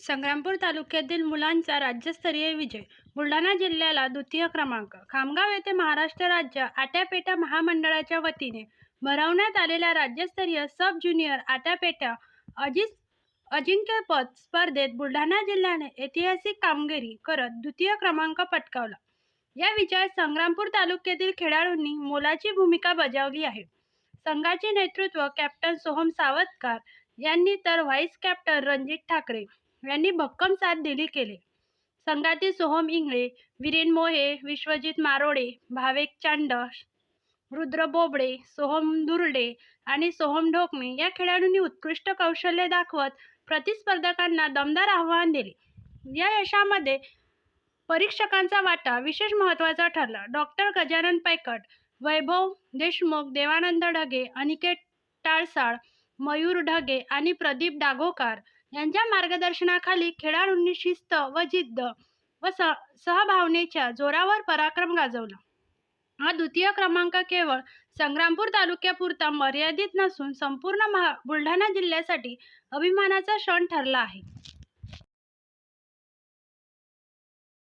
संग्रामपूर तालुक्यातील मुलांचा राज्यस्तरीय विजय. बुलढाणा जिल्ह्याला द्वितीय क्रमांक. खामगाव येथे महाराष्ट्र राज्य आट्यापेटा महामंडळाच्या वतीने भरवण्यात आलेल्या राज्यस्तरीय सब ज्युनियर आट्यापेटा अजित अजिंक्यपद स्पर्धेत बुलढाणा जिल्ह्याने ऐतिहासिक कामगिरी करत द्वितीय क्रमांक पटकावला. या विजयात संग्रामपूर तालुक्यातील खेळाडूंनी मोलाची भूमिका बजावली आहे. संघाचे नेतृत्व कॅप्टन सोहम सावतकर यांनी तर व्हाईस कॅप्टन रणजित ठाकरे यांनी भक्कम साथ दिली केले. संघातील सोहम इंगळे विरेन मोहे विश्वजित मारोडे भावेक चांड रुद्र बोबडे सोहम दुर्डे आणि सोहम ढोकमे या खेळाडूंनी उत्कृष्ट कौशल्य दाखवत प्रतिस्पर्धकांना दमदार आव्हान दिले. या यशामध्ये परीक्षकांचा वाटा विशेष महत्त्वाचा ठरला. डॉक्टर गजानन पैकट वैभव देशमुख देवानंद ढगे अनिकेत टाळसाळ मयूर ढगे आणि प्रदीप डागोकार यांच्या मार्गदर्शनाखाली खेळाडूंनी शिस्त व जिद्द व स सहभावनेच्या जोरावर पराक्रम गाजवला. हा द्वितीय क्रमांक केवळ संग्रामपूर तालुक्यापुरता मर्यादित नसून संपूर्ण महा बुलढाणा जिल्ह्यासाठी अभिमानाचा क्षण ठरला आहे.